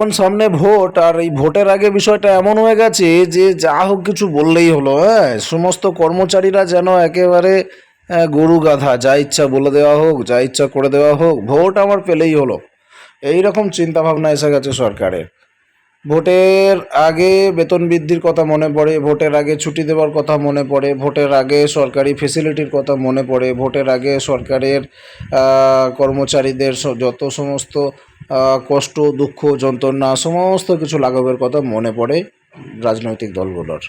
এখন সামনে ভোট, আর এই ভোটের আগে বিষয়টা এমন হয়ে গেছে যে যা হোক কিছু বললেই হলো হ্যাঁ? সমস্ত কর্মচারীরা যেন একেবারে গরু গাধা, যা ইচ্ছা বলে দেওয়া হোক, যা ইচ্ছা করে দেওয়া হোক, ভোট আমার পেলেই হলো। এই রকম চিন্তা ভাবনা এসে গেছে সরকারের। ভোটের আগে বেতন বৃদ্ধির কথা মনে পড়ে, ভোটের আগে ছুটি দেওয়ার কথা মনে পড়ে, ভোটের আগে সরকারি ফেসিলিটির কথা মনে পড়ে, ভোটের আগে সরকারের কর্মচারীদের যত সমস্ত কষ্ট, দুঃখ, যন্ত্রণা, সমস্ত কিছু লাঘবের কথা মনে পড়ে রাজনৈতিক দলগুলোর।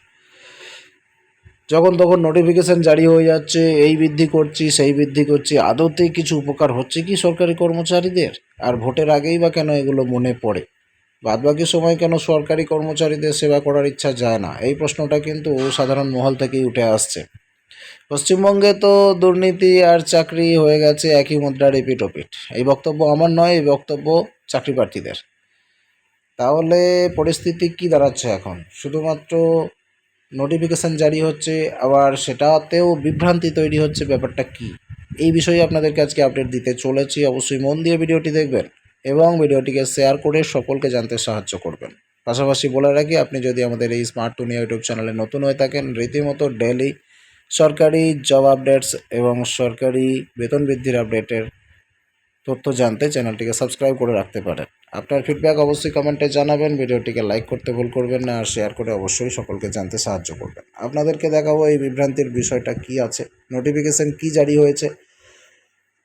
যখন তখন নোটিফিকেশন জারি হয়ে যাচ্ছে, এই বৃদ্ধি করছি, সেই বৃদ্ধি করছি, আদতে কিছু উপকার হচ্ছে কি সরকারি কর্মচারীদের? আর ভোটের আগেই বা কেন এগুলো মনে পড়ে? বাদবাকি সময় কেন সরকারি কর্মচারীদের সেবা করার ইচ্ছা যায় না? এই প্রশ্নটা কিন্তু সাধারণ মহল থেকেই উঠে আসছে। পশ্চিমবঙ্গে তো দুর্নীতি আর চাকরি হয়ে গেছে একই মুদ্রার এপিট ওপিট এই বক্তব্য আমার নয়, এই বক্তব্য চাকরি প্রার্থীদের। তাহলে পরিস্থিতি কি দাঁড়াচ্ছে এখন? শুধুমাত্র নোটিফিকেশন জারি হচ্ছে, আবার সেটাতেও বিভ্রান্তি তৈরি হচ্ছে ব্যাপারটা কি? এই বিষয়ে আপনাদেরকে আজকে আপডেট দিতে চলেছি। অবশ্যই মন দিয়ে ভিডিওটি দেখবেন এবং ভিডিওটিকে শেয়ার করে সকলকে জানতে সাহায্য করবেন। পাশাপাশি বলে রাখি, আপনি যদি আমাদের এই স্মার্ট টুনি ইউটিউব চ্যানেলে নতুন হয়ে থাকেন, রীতিমতো ডেলি সরকারি জব আপডেটস এবং সরকারি বেতন বৃদ্ধির আপডেটের তথ্য জানতে চ্যানেলটিকে সাবস্ক্রাইব করে রাখতে পারেন। আপনার ফিডব্যাক অবশ্যই কমেন্টে জানাবেন, ভিডিওটিকে লাইক করতে ভুল করবেন না, আর শেয়ার করে অবশ্যই সকলকে জানতে সাহায্য করবেন। আপনাদেরকে দেখাবো এই বিভ্রান্তির বিষয়টা কি আছে নোটিফিকেশন কি জারি হয়েছে,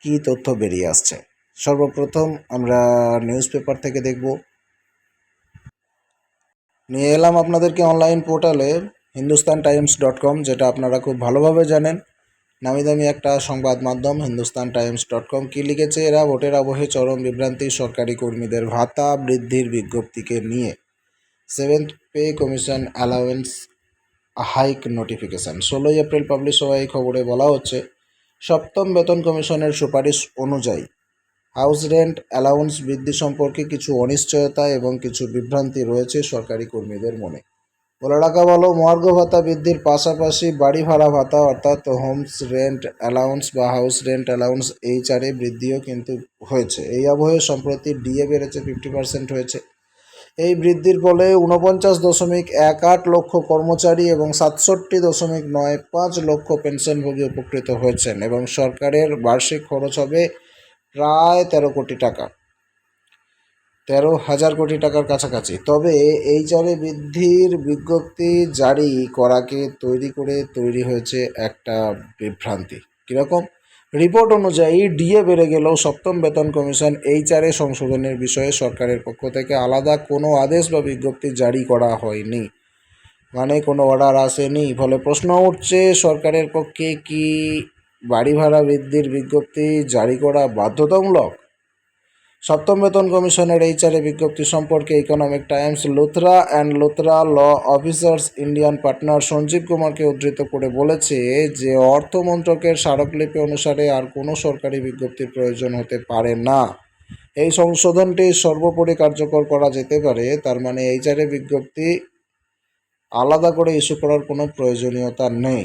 কি তথ্য বেরিয়ে আসছে। সর্বপ্রথম আমরা নিউজ পেপার থেকে দেখব। নিয়ে এলাম আপনাদেরকে অনলাইন পোর্টালে হিন্দুস্তান টাইমস ডট কম যেটা আপনারা খুব ভালোভাবে জানেন। নামি দামি একটা সংবাদ মাধ্যম হিন্দুস্তান টাইমস ডট কম কী লিখেছে এরা? ভোটের আবহে চরম বিভ্রান্তি, সরকারি কর্মীদের ভাতা বৃদ্ধির বিজ্ঞপ্তিকে নিয়ে। Seventh pay commission allowance hike notification ষোলোই এপ্রিল পাবলিশ হওয়া এই খবরে বলা হচ্ছে, সপ্তম বেতন কমিশনের সুপারিশ অনুযায়ী হাউস রেন্ট অ্যালাউন্স বৃদ্ধি সম্পর্কে কিছু অনিশ্চয়তা এবং কিছু বিভ্রান্তি রয়েছে সরকারি কর্মীদের মনে। বলে রাখা ভালো মহার্ঘ ভাতা বৃদ্ধির পাশাপাশি বাড়ি ভাড়া ভাতা, অর্থাৎ হোমস রেন্ট অ্যালাউন্স বা house rent allowance H R বৃদ্ধিও কিন্তু হয়েছে। এই আবহে সম্প্রতি ডিএ বেড়েছে ফিফটি পার্সেন্ট হয়েছে। এই বৃদ্ধির ফলে উনপঞ্চাশ দশমিক এক আট লক্ষ কর্মচারী এবং সাতষট্টি দশমিক নয় পাঁচ লক্ষ পেনশনভোগী উপকৃত হয়েছেন এবং সরকারের বার্ষিক খরচ হবে প্রায় তেরো কোটি টাকা। তেরো হাজার কোটি টাকার কাছাকাছি। তবে এই চারে বৃদ্ধির বিজ্ঞপ্তি জারি করাকে তৈরি করে তৈরি হয়েছে একটা বিভ্রান্তি। কীরকম? রিপোর্ট অনুযায়ী ডিএ বেড়ে গেলেও সপ্তম বেতন কমিশন এইচআরএ সংশোধনের বিষয়ে সরকারের পক্ষ থেকে আলাদা কোনো আদেশ বা বিজ্ঞপ্তি জারি করা হয়নি। মানে কোনো অর্ডার আসেনি। ফলে প্রশ্ন উঠছে, সরকারের পক্ষে কি বাড়ি ভাড়া বৃদ্ধির বিজ্ঞপ্তি জারি করা বাধ্যতামূলক? সপ্তম বেতন কমিশনের এইচআরএ বিজ্ঞপ্তি সম্পর্কে Economic Times Luthra and Luthra law officers Indian partner Sanjeev কুমারকে উদ্ধৃত করে বলেছে যে অর্থ মন্ত্রকের স্মারকলিপি অনুসারে আর কোনো সরকারি বিজ্ঞপ্তির প্রয়োজন হতে পারে না। এই সংশোধনটি সর্বোপরি কার্যকর করা যেতে পারে, তার মানে এইচআরএ বিজ্ঞপ্তি আলাদা করে ইস্যু করার কোনো প্রয়োজনীয়তা নেই।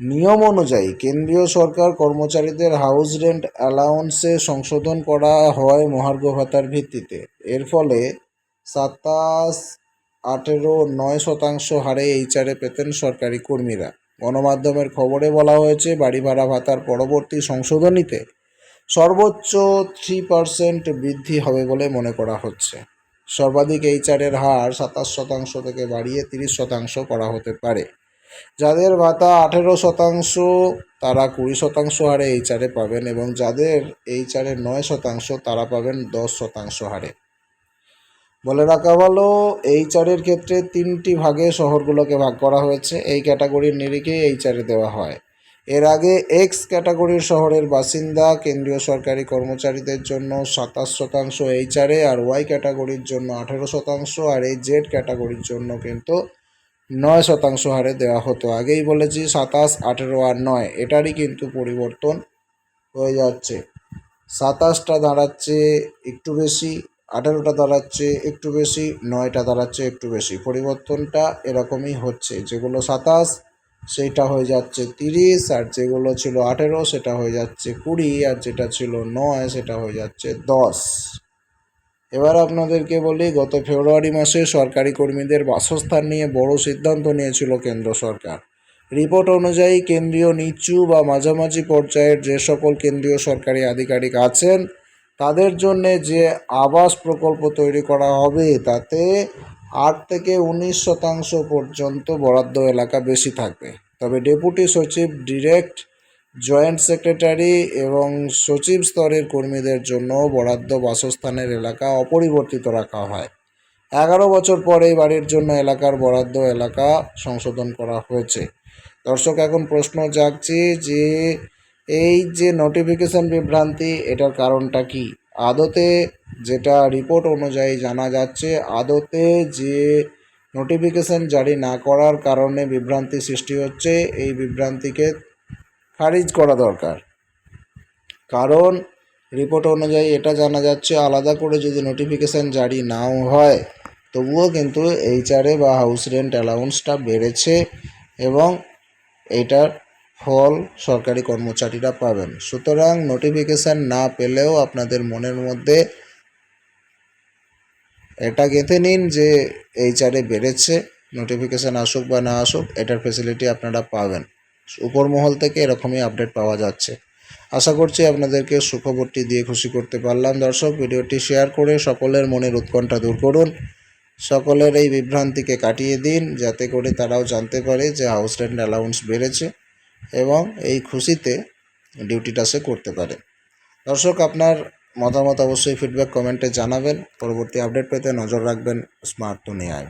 নিয়ম অনুযায়ী কেন্দ্রীয় সরকার কর্মচারীদের হাউস রেন্ট অ্যালাউন্সে সংশোধন করা হয় মহার্ঘ ভাতার ভিত্তিতে। এর ফলে সাতাশ আঠেরো নয় শতাংশ হারে এইচআরে পেতেন সরকারি কর্মীরা। গণমাধ্যমের খবরে বলা হয়েছে বাড়ি ভাড়া ভাতার পরবর্তী সংশোধনীতে সর্বোচ্চ থ্রি পার্সেন্ট বৃদ্ধি হবে বলে মনে করা হচ্ছে। সর্বাধিক এইচআরের হার সাতাশ শতাংশ থেকে বাড়িয়ে তিরিশ শতাংশ করা হতে পারে। যাদের ভাতা আঠেরো শতাংশ, তারা কুড়ি শতাংশ হারে এইচআরে পাবেন এবং যাদের এইচআরে নয় শতাংশ, তারা পাবেন দশ শতাংশ হারে। বলে রাখা ভালো, এইচআরের ক্ষেত্রে তিনটি ভাগে শহরগুলোকে ভাগ করা হয়েছে। এই ক্যাটাগরির নিরিখে এইচআরে দেওয়া হয়। এর আগে এক্স ক্যাটাগরির শহরের বাসিন্দা, কেন্দ্রীয় সরকারি কর্মচারীদের জন্য সাতাশ শতাংশ এইচআরে আর ওয়াই ক্যাটাগরির জন্য আঠেরো শতাংশ, আর এই জেড ক্যাটাগরির জন্য কিন্তু নয় শতাংশ হারে দেওয়া হতো। আগেই বলেছি সাতাশ, আঠেরো আর নয়, এটারই কিন্তু পরিবর্তন হয়ে যাচ্ছে। সাতাশটা দাঁড়াচ্ছে একটু বেশি, আঠেরোটা দাঁড়াচ্ছে একটু বেশি, নয়টা দাঁড়াচ্ছে একটু বেশি। পরিবর্তনটা এরকমই হচ্ছে। যেগুলো সাতাশ সেটা হয়ে যাচ্ছে তিরিশ, আর যেগুলো ছিল আঠেরো, সেটা হয়ে যাচ্ছে কুড়ি, আর যেটা ছিল নয়, সেটা হয়ে যাচ্ছে দশ। এবার আপনাদেরকে বলি, গত ফেব্রুয়ারি মাসে সরকারি কর্মীদের বাসস্থান নিয়ে বড় সিদ্ধান্ত নিয়েছিল কেন্দ্র সরকার। রিপোর্ট অনুযায়ী কেন্দ্রীয় নিচু বা মাঝামাঝি পর্যায়ের যে সকল কেন্দ্রীয় সরকারি আধিকারিক আছেন, তাদের জন্যে যে আবাস প্রকল্প তৈরি করা হবে, তাতে আট থেকে উনিশ শতাংশ পর্যন্ত বরাদ্দ এলাকা বেশি থাকবে। তবে ডেপুটি সচিব ডিরেক্ট জয়েন্ট সেক্রেটারি এবং সচিব স্তরের কর্মীদের জন্য বরাদ্দ বাসস্থানের এলাকা অপরিবর্তিত রাখা হয়। এগারো বছর পরে এই বাড়ির জন্য এলাকার বরাদ্দ এলাকা সংশোধন করা হয়েছে। দর্শক, এখন প্রশ্ন জাগছে যে এই যে নোটিফিকেশন বিভ্রান্তি, এটার কারণটা কি? আদতে যেটা রিপোর্ট অনুযায়ী জানা যাচ্ছে, আদতে যে নোটিফিকেশন জারি না করার কারণে বিভ্রান্তি সৃষ্টি হচ্ছে, এই বিভ্রান্তিকে খারিজ করা দরকার। কারণ রিপোর্ট অনুযায়ী এটা জানা যাচ্ছে, আলাদা করে যদি নোটিফিকেশান জারি নাও হয়, তবুও কিন্তু এইচআরএ বা হাউস রেন্ট অ্যালাউন্সটা বেড়েছে এবং এইটার ফল সরকারি কর্মচারীরা পাবেন। সুতরাং নোটিফিকেশান না পেলেও আপনাদের মনের মধ্যে এটা গেঁথে নিন যে এইচআরএ বেড়েছে নোটিফিকেশান আসুক বা না আসুক, এটার ফেসিলিটি আপনারা পাবেন। উপর মহল থেকে এরকমই আপডেট পাওয়া যাচ্ছে। আশা করছি আপনাদেরকে সুখবরটি দিয়ে খুশি করতে পারলাম। দর্শক, ভিডিওটি শেয়ার করে সকলের মনের উৎকণ্ঠা দূর করুন। সকলের এই বিভ্রান্তিকে কাটিয়ে দিন, যাতে করে তারাও জানতে পারে যে হাউস রেন্ট অ্যালাউন্স বেড়েছে এবং এই খুশিতে ডিউটিটা সে করতে পারে। দর্শক, আপনার মতামত অবশ্যই ফিডব্যাক কমেন্টে জানাবেন। পরবর্তী আপডেট পেতে নজর রাখবেন স্মার্ট দুনিয়ায়